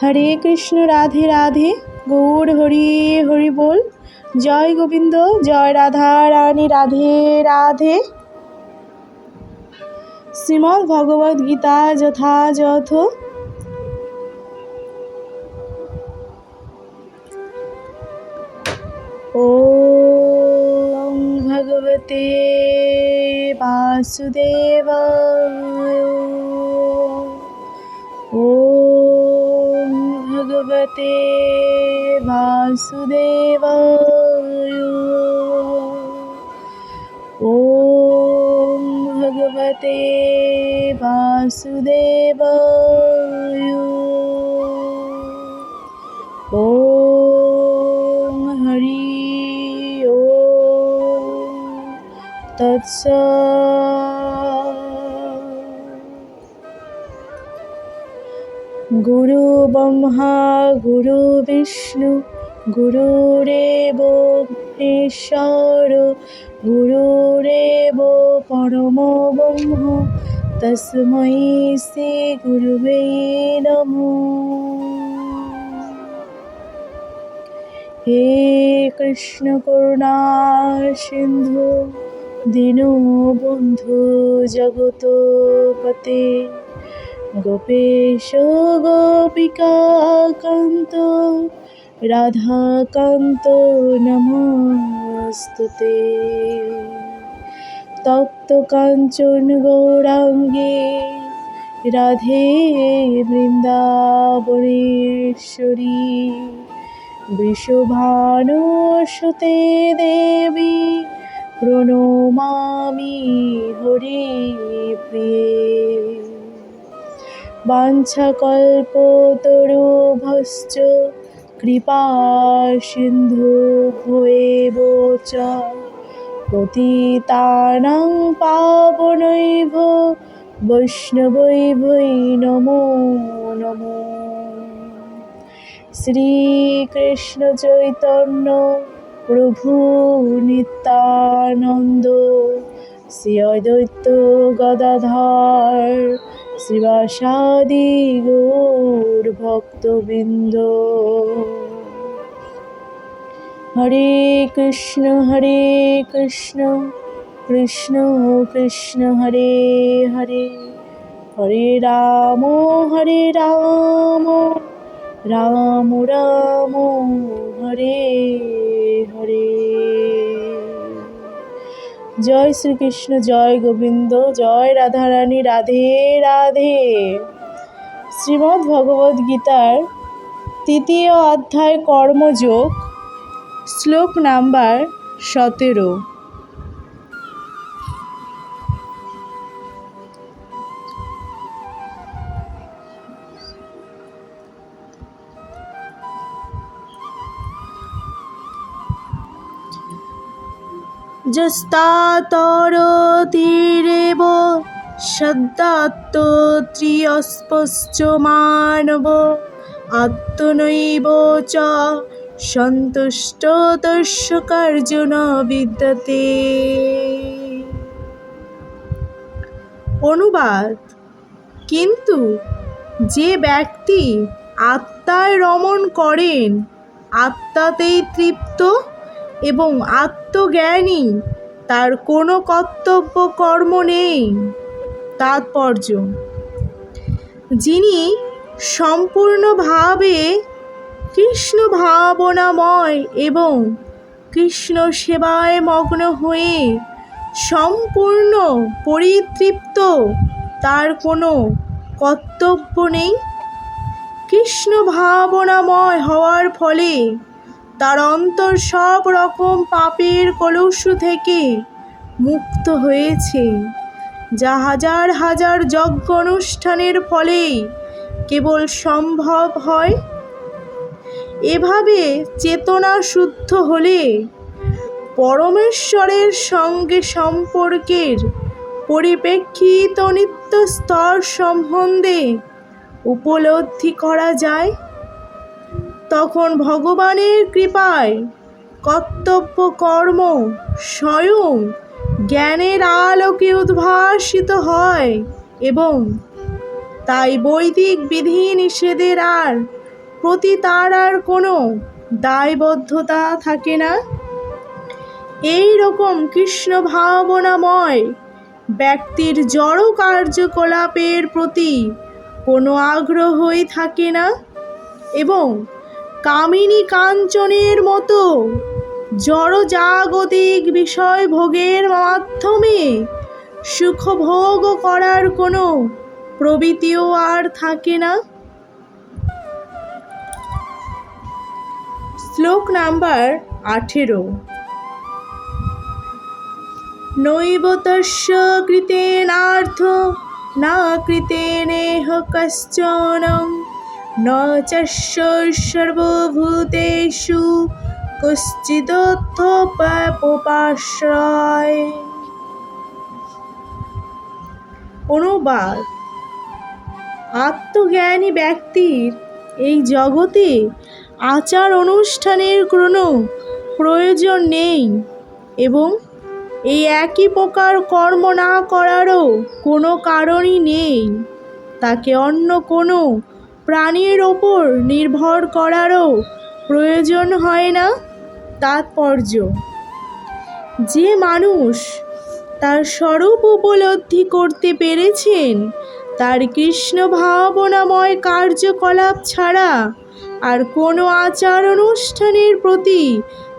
হরে কৃষ্ণ রাধে রাধে গৌর হরি হরি বল জয় গোবিন্দ জয় রাধা রানী রাধে রাধে শ্রীমদ্ ভগবদ গীতা যথাযথ ॐ भगवते वासुदेवाय भगवते वासुदेवाय ॐ भगवते वासुदेवाय ॐ हरि ॐ तत्सत् গুরু ব্রহ্মা, গুরু বিষ্ণু গুরুরেব ঈশ্বর গুরুরেব পরম ব্রহ্ম তস্मै শ্রী গুরুবে নমঃ। হে কৃষ্ণ করুণা সিন্ধু দীনবন্ধু জগতপতে গোপেশ গোপিকাকান্ত রাধাকান্ত নমস্তুতে। তপ্ত কাঞ্চন গৌরাঙ্গে রাধে বৃন্দাবনেশ্বরী। বৃষভানুসুতে দেবী প্রণমামি হরি প্রিয়ে। বাঞ্ছাকল্পতরুভশ্চ কৃপা সিন্ধু ভয়েব চ পতিতানাং পাবনৈভ বৈষ্ণবৈভৈ নমো নমো। শ্রীকৃষ্ণ চৈতন্য প্রভু নিত্যানন্দ। শ্রী গদাধর শ্রীবাসাদি গৌর ভক্তবৃন্দ। হরে কৃষ্ণ হরে কৃষ্ণ কৃষ্ণ কৃষ্ণ, হরে হরে। হরে রাম হরে রাম রাম রাম, হরে হরে। জয় শ্রীকৃষ্ণ, জয় গোবিন্দ, জয় রাধারানী, রাধে রাধে। শ্রীমদ্ ভগবদ্ গীতার তৃতীয় অধ্যায় কর্মযোগ, শ্লোক নাম্বার সতেরো। যস্তাতরতিরেব সদ্যাত্তত্রিয়স্পশ্চ মানব আত্মনৈব চ সন্তুষ্ট তস্য কার্যন বিদ্যতে। অনুবাদ, কিন্তু যে ব্যক্তি আত্মায় রমণ করেন, আত্মাতেই তৃপ্ত? এবং আত্মজ্ঞানী। তার কোনো কর্তব্য কর্ম নেই। তাৎপর্য। যিনি সম্পূর্ণভাবে কৃষ্ণ ভাবনাময় এবং কৃষ্ণ সেবায় মগ্ন হয়ে সম্পূর্ণ পরিতৃপ্ত, তার কোনো কর্তব্য নেই। কৃষ্ণ ভাবনাময় হওয়ার ফলে তার অন্তর সব রকম পাপের কলুষ থেকে মুক্ত হয়েছে। যা হাজার হাজার যজ্ঞ অনুষ্ঠানের ফলেই কেবল সম্ভব হয়। এভাবে চেতনা শুদ্ধ হলে পরমেশ্বরের সঙ্গে সম্পর্কের পরিপ্রেক্ষিত নিত্য স্তর সম্বন্ধে উপলব্ধি করা যায়। তখন ভগবানের কৃপায় কর্তব্য কর্ম স্বয়ং জ্ঞানের আলোকে উদ্ভাসিত হয় এবং তাই বৈদিক বিধি নিষেধের আর প্রতি তার আর কোনো দায়বদ্ধতা থাকে না। এই রকম কৃষ্ণ ভাবনাময় ব্যক্তির জড় কার্যকলাপের প্রতি কোনো আগ্রহই থাকে না এবং কামিনী কাঞ্চনের মতো। জড় জাগতিক বিষয় ভোগের মাধ্যমে সুখভোগ করার কোনো প্রবৃত্তিও আর থাকে না। শ্লোক নাম্বার আঠেরো। নৈবতস্য কৃতেনার্থ না কৃতেনেহ কশ্চন। ন চস্য অনুবাদ আত্মজ্ঞানী ব্যক্তির এই জগতে আচার অনুষ্ঠানের কোনো প্রয়োজন নেই এবং এই একই প্রকার কর্ম না করারও কোনো কারণই নেই। তাকে অন্য কোনো প্রাণীর ওপর নির্ভর করারও প্রয়োজন হয় না তাৎপর্য। যে মানুষ তার স্বরূপ উপলব্ধি করতে পেরেছেন, তার কৃষ্ণ ভাবনাময় কার্যকলাপ ছাড়া আর কোনো আচার অনুষ্ঠানের প্রতি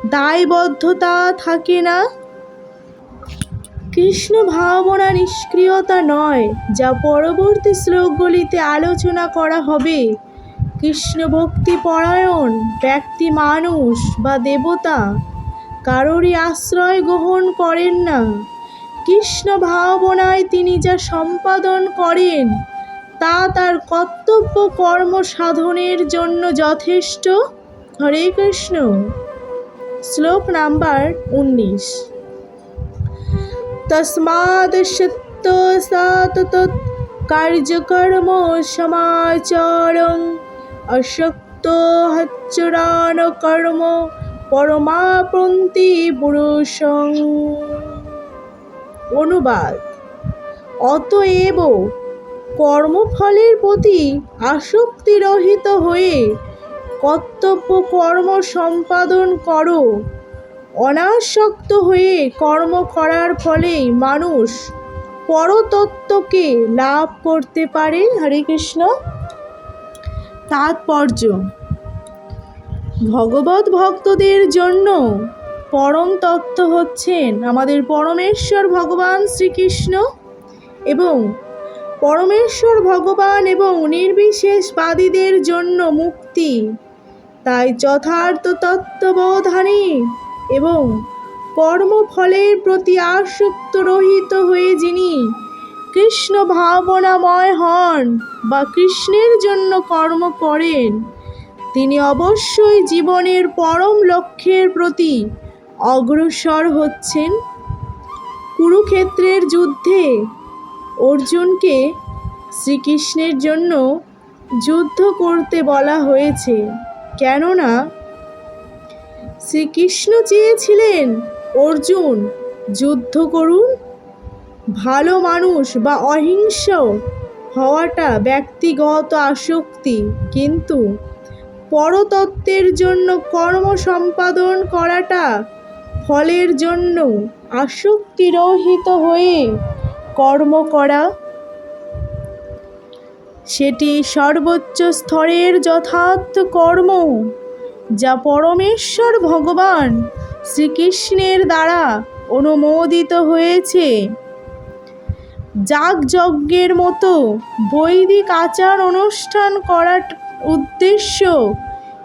দায়বদ্ধতা থাকে না। কৃষ্ণ ভাবনা নিষ্ক্রিয়তা নয়, যা পরবর্তী শ্লোকগুলিতে আলোচনা করা হবে। কৃষ্ণ ভক্তি পরায়ণ, ব্যক্তি মানুষ বা দেবতা, কারোরই আশ্রয় গ্রহণ করেন না। কৃষ্ণ ভাবনায় তিনি যা সম্পাদন করেন, তা তার কর্তব্য কর্ম সাধনের জন্য যথেষ্ট। হরে কৃষ্ণ। শ্লোক নাম্বার উনিশ। তস্মাদ সত্য সাতত কার্যকর্ম সমাচরং অশক্ত হচ্চরান কর্ম পরমাপন্তি পুরুষং অনুবাদ। অতএব কর্মফলের প্রতি আসক্তিরহিত হয়ে কর্তব্য কর্ম সম্পাদন করো। অনাসক্ত হয়ে কর্ম করার ফলেই মানুষ পরতত্ত্বকে লাভ করতে পারে। হরে কৃষ্ণ। তাৎপর্য। ভগবত ভক্তদের জন্য পরম তত্ত্ব হচ্ছেন আমাদের পরমেশ্বর ভগবান শ্রীকৃষ্ণ এবং পরমেশ্বর ভগবান এবং নির্বিশেষবাদীদের জন্য মুক্তি। তাই যথার্থ তত্ত্ববোধানে এবং কর্মফলের প্রতি আসক্ত রহিত হয়ে যিনি কৃষ্ণ ভাবনাময় হন বা কৃষ্ণের জন্য কর্ম করেন, তিনি অবশ্যই জীবনের পরম লক্ষ্যের প্রতি অগ্রসর হচ্ছেন। কুরুক্ষেত্রের যুদ্ধে অর্জুনকে শ্রীকৃষ্ণের জন্য যুদ্ধ করতে বলা হয়েছে, কেননা শ্রীকৃষ্ণ চেয়েছিলেন, অর্জুন, যুদ্ধ করুন। ভালো মানুষ বা অহিংস হওয়াটা ব্যক্তিগত আসক্তি, কিন্তু পরতত্ত্বের জন্য কর্ম সম্পাদন করাটা ফলের জন্য আসক্তিরহিত হয়ে কর্ম করা। সেটি সর্বোচ্চ স্তরের যথার্থ কর্ম। যা পরমেশ্বর ভগবান শ্রীকৃষ্ণের দ্বারা অনুমোদিত হয়েছে। যাগযজ্ঞের মতো বৈদিক আচার অনুষ্ঠান করার উদ্দেশ্য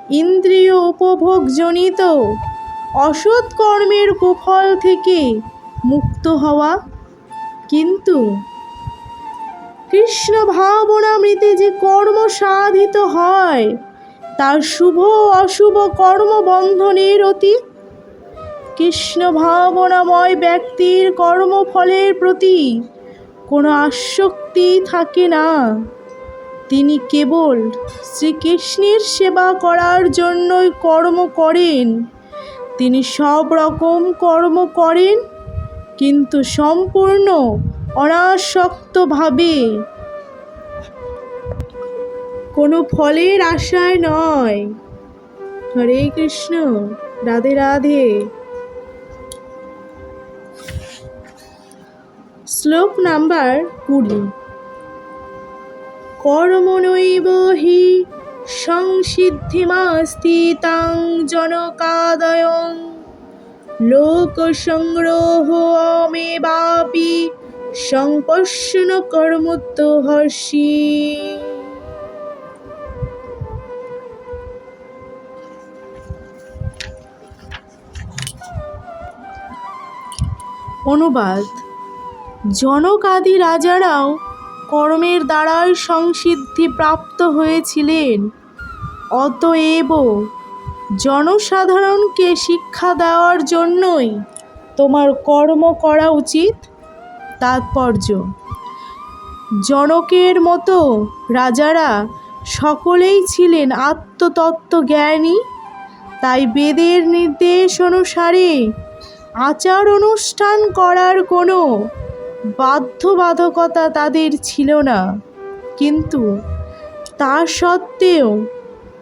ইন্দ্রিয় উপভোগজনিত অসৎ কর্মের কুফল থেকে মুক্ত হওয়া। কিন্তু কৃষ্ণ ভাবনামৃতে যে কর্ম সাধিত হয় তার শুভ অশুভ কর্মবন্ধনের অতীত কৃষ্ণ ভাবনাময় ব্যক্তির কর্মফলের প্রতি কোনো আসক্তি থাকে না। তিনি কেবল শ্রীকৃষ্ণের সেবা করার জন্যই কর্ম করেন। তিনি সব রকম কর্ম করেন, কিন্তু সম্পূর্ণ অনাসক্তভাবে কোনো ফলের আশায় নয়। হরে কৃষ্ণ, রাধে রাধে। শ্লোক নাম্বার কুড়ি। কর্মণৈব হি সংসিদ্ধিমাস্তি তাং জনকাদয়ং। লোকসংগ্রহ অমেবাপি সংপশ্যন কর্মত্ব হর্ষি অনুবাদ। জনক আদি রাজারাও কর্মের দ্বারাই সংসিদ্ধি প্রাপ্ত হয়েছিলেন। অতএব জনসাধারণকে শিক্ষা দেওয়ার জন্যই তোমার কর্ম করা উচিত। তাৎপর্য। জনকের মতো রাজারা সকলেই ছিলেন আত্মতত্ত্ব জ্ঞানী তাই বেদের নির্দেশ অনুসারে আচার অনুষ্ঠান করার কোনো বাধ্যবাধকতা তাদের ছিল না। কিন্তু তা সত্ত্বেও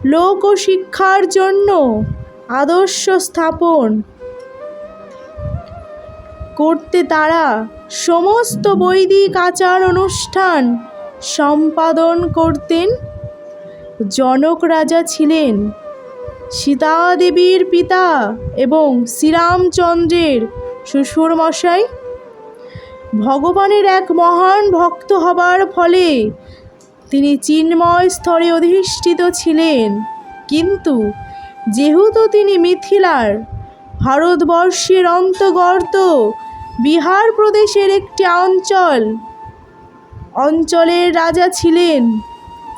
লোকশিক্ষার জন্য আদর্শ স্থাপন করতে তারা সমস্ত বৈদিক আচার অনুষ্ঠান সম্পাদন করতেন। জনক রাজা ছিলেন। সীতা দেবীর পিতা এবং শ্রীরামচন্দ্রের শ্বশুরমশাই। ভগবানের এক মহান ভক্ত হবার ফলে তিনি চিন্ময় স্তরে অধিষ্ঠিত ছিলেন। কিন্তু যেহেতু তিনি মিথিলার, ভারতবর্ষের অন্তর্গত বিহার প্রদেশের একটি অঞ্চল, অঞ্চলের রাজা ছিলেন,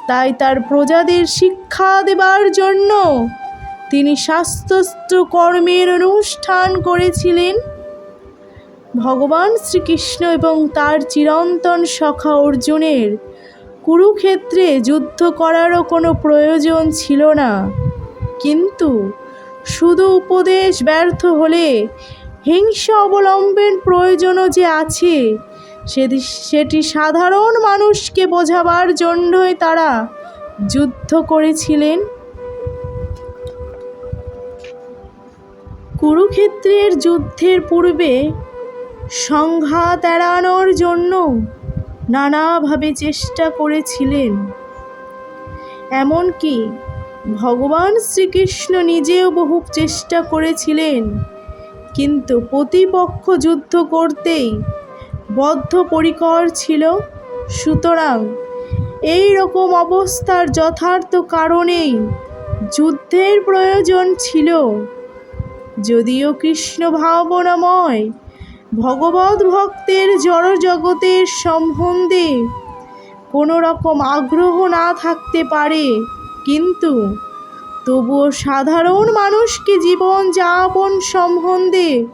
তাই তার প্রজাদের শিক্ষা দেবার জন্য তিনি শাস্ত্রস্ত্র কর্মের অনুষ্ঠান করেছিলেন। ভগবান শ্রীকৃষ্ণ এবং তার চিরন্তন সখা অর্জুনের কুরুক্ষেত্রে যুদ্ধ করারও কোনো প্রয়োজন ছিল না। কিন্তু শুধু উপদেশ ব্যর্থ হলে হিংসা অবলম্বন প্রয়োজনও যে আছে সেটি সেটি সাধারণ মানুষকে বোঝাবার জন্যই তারা যুদ্ধ করেছিলেন। কুরুক্ষেত্রের যুদ্ধের পূর্বে সংঘাত এড়ানোর জন্য নানাভাবে চেষ্টা করেছিলেন। এমনকি ভগবান শ্রীকৃষ্ণ নিজেও বহু চেষ্টা করেছিলেন, কিন্তু প্রতিপক্ষ যুদ্ধ করতেই বদ্ধপরিকর ছিল। সুতরাং এই রকম অবস্থার যথার্থ কারণেই যুদ্ধের প্রয়োজন ছিল। যদিও কৃষ্ণ ভাবনাময় ভগবত ভক্তের জড়জগতের সম্বন্ধে কোনো রকম আগ্রহ না থাকতে পারে। কিন্তু তবুও সাধারণ মানুষকে জীবন যাপন সম্বন্ধে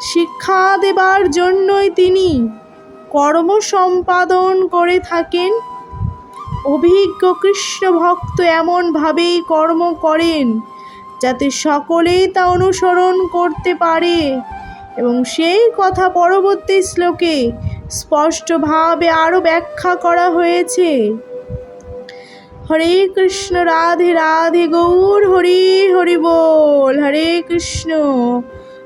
শিক্ষা দেবার জন্যই তিনি কর্ম সম্পাদন করে থাকেন। অভিজ্ঞ কৃষ্ণ ভক্ত এমনভাবেই কর্ম করেন। যাতে সকলেই তা অনুসরণ করতে পারে। এবং সেই কথা পরবর্তী শ্লোকে স্পষ্টভাবে আরও ব্যাখ্যা করা হয়েছে। হরে কৃষ্ণ, রাধে রাধে, গৌর হরি হরি বল। হরে কৃষ্ণ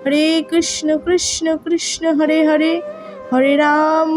হরে কৃষ্ণ কৃষ্ণ কৃষ্ণ, হরে হরে হরে রাম।